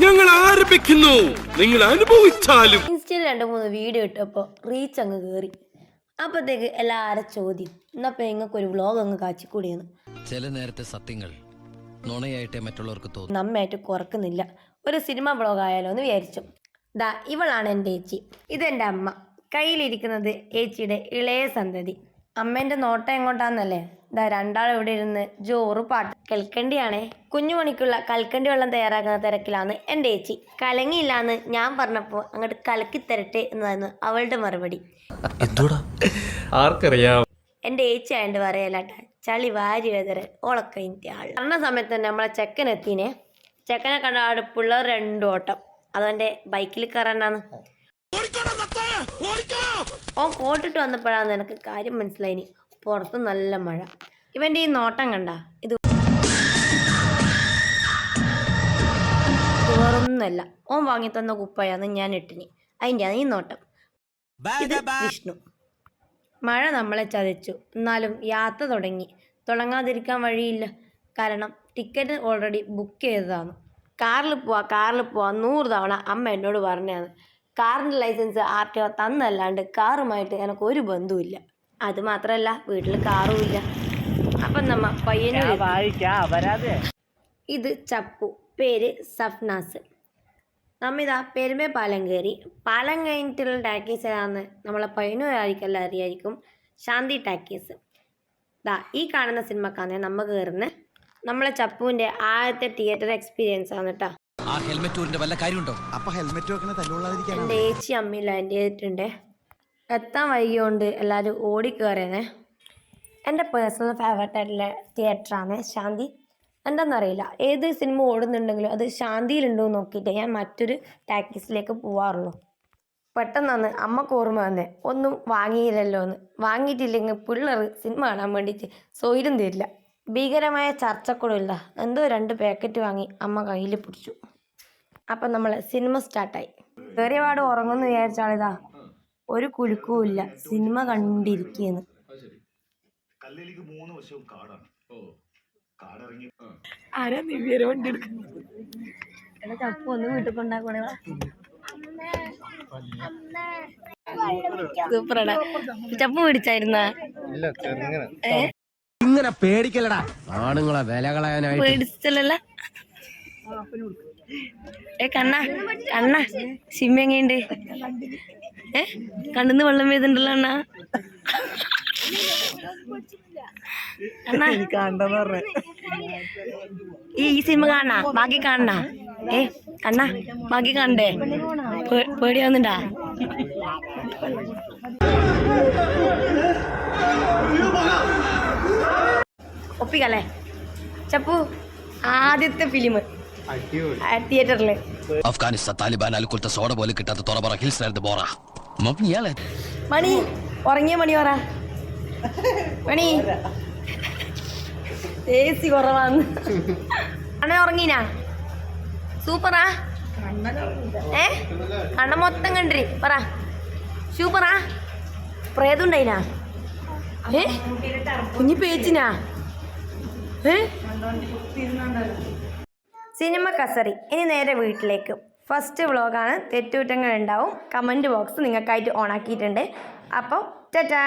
ഞങ്ങൾ ആരംഭിക്കുന്നു. നിങ്ങൾ അനുഭവിച്ചാലും. ഇൻസ്റ്റയിൽ രണ്ട് മൂന്ന് വീഡിയോ ഇട്ടപ്പോൾ റീച്ച് അങ്ങ് കേറി. അപ്പോഴത്തേക്ക് എല്ലാവരും ചോദ്യം. എന്നപ്പോൾ നിങ്ങൾക്ക് ഒരു വ്ളോഗ് അങ്ങ് കാച്ചിക്കൂടിയെന്ന് ചില നേരത്തെ സത്യങ്ങൾ നുണയായിട്ടേ മറ്റുള്ളവർക്ക് തോന്നും. നമ്മയായിട്ട് കുറക്കുന്നില്ല. ഒരു സിനിമ വ്ളോഗ് ആയാലോ എന്ന് വിചാരിച്ചു. ദാ ഇവളാണ് എന്റെ ഏച്ചി. ഇതെന്റെ അമ്മ. കയ്യിലിരിക്കുന്നത് ഏച്ചിയുടെ ഇളയ സന്തതി. അമ്മേന്റെ നോട്ടം എങ്ങോട്ടാന്നല്ലേ? ഇതാ രണ്ടാൾ ഇവിടെ ഇരുന്ന് ജോറ് പാട്ട് കൽക്കണ്ടിയാണേ കുഞ്ഞുമണിക്കുള്ള കൽക്കണ്ടി വെള്ളം തയ്യാറാക്കുന്ന തിരക്കിലാണ് എന്റെ ഏച്ചി. കലങ്ങിയില്ലാന്ന് ഞാൻ പറഞ്ഞപ്പോൾ അങ്ങോട്ട് കലക്കി തരട്ടെ എന്നതായിരുന്നു അവളുടെ മറുപടി. ആർക്കറിയാം. എന്റെ ഏച്ചി ആയതുകൊണ്ട് പറയലാട്ട. ചളി വാരി വേദന ഓളക്കഴിഞ്ഞ ആൾ പറഞ്ഞ സമയത്ത് തന്നെ നമ്മളെ ചെക്കൻ എത്തിനെ ചെക്കനെ കണ്ട അടുപ്പുള്ള രണ്ടു ഓട്ടം. അതെന്റെ ബൈക്കിൽ കയറാനാണ് ഓൻ കോട്ടിട്ട് വന്നപ്പോഴാണ് നിനക്ക് കാര്യം മനസ്സിലായി. പുറത്ത് നല്ല മഴ. ഇവന്റെ ഈ നോട്ടം കണ്ട. ഇത് വേറൊന്നുമല്ല. ഓൻ വാങ്ങി തന്ന കുപ്പയാന്ന് ഞാൻ ഇട്ടിനി. അതിന്റെ ഈ നോട്ടം. ഇത് വിഷ്ണു. മഴ നമ്മളെ ചതച്ചു. എന്നാലും യാത്ര തുടങ്ങി. തുടങ്ങാതിരിക്കാൻ വഴിയില്ല. കാരണം ടിക്കറ്റ് ഓൾറെഡി ബുക്ക് ചെയ്തതാണ്. കാറിൽ പോവാ കാറിൽ പോവാ. നൂറ് തവണ അമ്മ എന്നോട് പറഞ്ഞതാണ്. കാറിന്റെ ലൈസൻസ് ആർ ടി ഒ തന്നല്ലാണ്ട് കാറുമായിട്ട് എനിക്ക് ഒരു ബന്ധവുമില്ല അത് മാത്രമല്ല വീട്ടിൽ കാറും ഇല്ല. അപ്പം നമ്മ പയ്യന്നൂർ ഇത് ചപ്പു പേര് സഫ്നാസ്. നമ്മിതാ പെരുമേ പാലം കയറി. പാലം കഴിഞ്ഞിട്ടുള്ള ടാക്കീസ് ഏതാണെന്ന് നമ്മളെ പയ്യന്നൂരായിരിക്കല്ല അറിയായിരിക്കും ശാന്തി ടാക്കീസ്. ദാ ഈ കാണുന്ന സിനിമക്കാന്നെ നമ്മ കയറുന്നത് നമ്മളെ ചപ്പുവിന്റെ ആദ്യത്തെ തിയേറ്റർ എക്സ്പീരിയൻസ് ആണ് കേട്ടോ ആ ഹെൽമെറ്റ് വല്ല കാര്യമുണ്ടോ? അപ്പൊ ഹെൽമെറ്റ് വെക്കണ തല്ലുള്ളാതിരിക്കാൻ എന്റെ ഏച്ചി അമ്മി ലാൻഡ് ചെയ്തിട്ടുണ്ട് എത്താൻ വൈകിയോണ്ട് എല്ലാവരും ഓടി കയറിയതേ എന്റെ പേഴ്സണൽ ഫേവറേറ്റ് ആയിട്ടുള്ള തിയേറ്ററാണ് ശാന്തി. എന്താണെന്നറിയില്ല ഏത് സിനിമ ഓടുന്നുണ്ടെങ്കിലും അത് ശാന്തിയിലുണ്ടോ എന്ന് നോക്കിയിട്ട് ഞാൻ മറ്റൊരു ടാക്കീസിലേക്ക് പോവാറുള്ളൂ. പെട്ടെന്നാണ് അമ്മയ്ക്ക് ഓർമ്മ വന്നേ ഒന്നും വാങ്ങിയില്ലല്ലോ എന്ന്. വാങ്ങിയിട്ടില്ലെങ്കിൽ പിള്ളേർ സിനിമ കാണാൻ വേണ്ടിയിട്ട് സൗകര്യം തരില്ല. ഭീകരമായ ചർച്ചക്കൂടില്ല എന്തോ രണ്ട് പാക്കറ്റ് വാങ്ങി അമ്മ കയ്യിൽ പിടിച്ചു. അപ്പം നമ്മൾ സിനിമ സ്റ്റാർട്ടായി. കയറിയ പാട് ഉറങ്ങുമെന്ന് വിചാരിച്ചാളിതാ ഒരു കുലുക്കുമില്ല. സിനിമ കണ്ടിരിക്കുന്നു. കല്ലിലേക്ക് മൂന്ന് വശവും കാടാണ്. കാടിറങ്ങി. ആരാ ദിവ്യരെ വണ്ടി എടുക്കുന്നത്? ചപ്പ് ഒന്ന് വീട്ടിൽ കൊണ്ടാക്കണേ സൂപ്പറാടാ ചപ്പ് പിടിച്ചായിരുന്ന ഇങ്ങനെ പേടിക്കലടാ ആണുങ്ങളെ വില കളയാനായിട്ട്. പേടിച്ചല്ല ഏ കണ്ണ കണ്ണ സിമ്മ എങ്ങനെയുണ്ട് ഏ കണ്ണിന്ന് വെള്ളം വീതുണ്ടല്ലോ അണ്ണ ഈ ഈ സിനിമ കാണാ ബാക്കി കാണണ ഏ കണ്ണ ബാക്കി കാണണ്ടേ? പേടിയാവുന്നുണ്ടാ? ഒപ്പിക്കല്ലേ? ചപ്പു ആദ്യത്തെ ഫിലിം തിയേറ്ററിൽ അഫ്ഗാനിസ്ഥാൻ താലിബാൻ അലുക്കുലത്തെ സോഡ പോലെ കിട്ടാത്ത തുറബറ ഹിൽസ് ബോറ മണി ഉറങ്ങിയ മണി പറ. മണി. എ സി കുറവാന്ന്. അണേ ഉറങ്ങിനാ? സൂപ്പറാ. ഏ? കണ്ണ മൊത്തം കണ്ടി പറ. സൂപ്പറാ. പ്രേതുണ്ടായിനാ ഏ? കുഞ്ഞി പേച്ചിനാ? ഏ? സിനിമ കസറി. ഇനി നേരെ വീട്ടിലേക്ക്. ഫസ്റ്റ് വ്ളോഗാണ് തെറ്റുകുറ്റങ്ങൾ ഉണ്ടാവും. കമന്റ് ബോക്സ് നിങ്ങൾക്കായിട്ട് ഓൺ ആക്കിയിട്ടുണ്ട്. അപ്പോൾ ടാറ്റാ